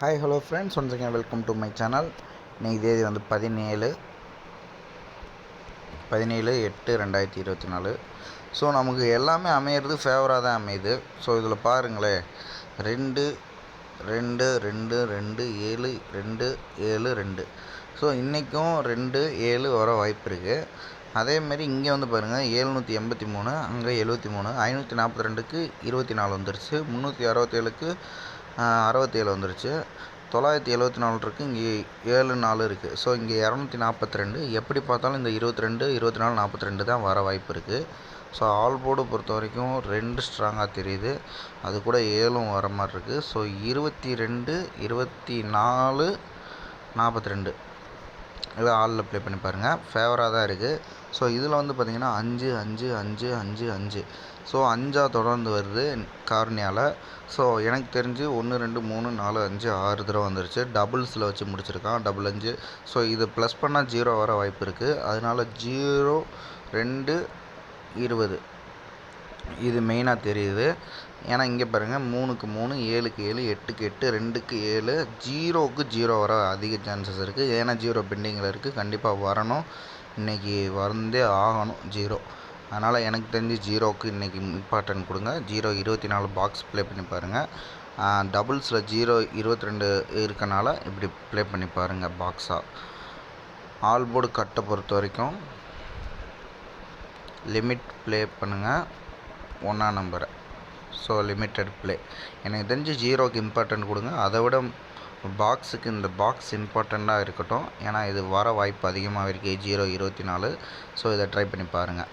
Hi hello friends once again welcome to my channel இன்னைக்கு தேதி வந்து பதினேழு. பதினேழு எட்டு ரெண்டாயிரத்தி இருபத்தி நாலு. ஸோ நமக்கு எல்லாமே அமையிறது ஃபேவராக தான் அமையுது. ஸோ இதில் பாருங்களேன் ரெண்டு ரெண்டு ரெண்டு ரெண்டு ஏழு ரெண்டு ஏழு ரெண்டு. ஸோ இன்றைக்கும் ரெண்டு ஏழு வர வாய்ப்பு இருக்குது அதேமாரி இங்கே வந்து பாருங்கள் ஏழ்நூற்றி எண்பத்தி மூணு அங்கே எழுபத்தி மூணு ஐநூற்றி நாற்பத்தி ரெண்டுக்கு இருபத்தி நாலு வந்துருச்சு. முந்நூற்றி அறுபத்தேழுக்கு அறுபத்தேழு வந்துருச்சு. தொள்ளாயிரத்தி எழுபத்தி நாலு இருக்குது இங்கே ஏழு நாலு இருக்குது ஸோ இங்கே இரநூத்தி நாற்பத்தி ரெண்டு எப்படி பார்த்தாலும் இந்த இருபத்தி ரெண்டு இருபத்தி நாலு நாற்பத்தி ரெண்டு தான் வர வாய்ப்பு இருக்குது ஸோ ஆல் போர்டு பொறுத்த வரைக்கும் ரெண்டு ஸ்ட்ராங்காக தெரியுது. அது கூட ஏழும் வர மாதிரி இருக்குது ஸோ இருபத்தி ரெண்டு இருபத்தி நாலு நாற்பத்தி ரெண்டு இதை ஆலில் ப்ளே பண்ணி பாருங்கள் ஃபேவராக தான் இருக்குது ஸோ இதில் வந்து பார்த்திங்கன்னா அஞ்சு அஞ்சு அஞ்சு அஞ்சு அஞ்சு. ஸோ அஞ்சாக தொடர்ந்து வருது கார்னியாவில் ஸோ எனக்கு தெரிஞ்சு ஒன்று ரெண்டு மூணு நாலு அஞ்சு ஆறு தடவை வந்துருச்சு. டபுள்ஸில் வச்சு முடிச்சிருக்கான். டபுள் அஞ்சு. ஸோ இது ப்ளஸ் பண்ணால் ஜீரோ வர வாய்ப்பு இருக்குது அதனால ஜீரோ ரெண்டு இருபது. இது மெயினாக தெரியுது. ஏன்னா இங்கே பாருங்கள் மூணுக்கு மூணு ஏழுக்கு ஏழு எட்டுக்கு எட்டு ரெண்டுக்கு ஏழு ஜீரோவுக்கு ஜீரோ வர அதிக சான்சஸ் இருக்குது ஏன்னா ஜீரோ பெண்டிங்கில் இருக்குது கண்டிப்பாக வரணும். இன்றைக்கி வந்தே ஆகணும் ஜீரோ. அதனால் எனக்கு தெரிஞ்சு ஜீரோவுக்கு இன்றைக்கி இம்பார்ட்டன்ட் கொடுங்க. ஜீரோ இருபத்தி நாலு பாக்ஸ் ப்ளே பண்ணி பாருங்கள் டபுள்ஸில் ஜீரோ இருபத்தி ரெண்டு இருக்கனால இப்படி ப்ளே பண்ணி பாருங்கள் பாக்ஸாக ஆல் போர்டு கட்டை பொறுத்த வரைக்கும் லிமிட் ப்ளே பண்ணுங்கள் ஒன்றா நம்பர். ஸோ லிமிட்டட் ப்ளே எனக்கு தெரிஞ்சு ஜீரோக்கு இம்பார்ட்டன்ட் கொடுங்க. அதை விட பாக்ஸுக்கு இந்த பாக்ஸ் இம்பார்ட்டண்ட்டாக இருக்கட்டும். ஏன்னா இது வர வாய்ப்பு அதிகமாக இருக்குது ஜீரோ இருபத்தி நாலு. ஸோ இதை ட்ரை பண்ணி பாருங்கள்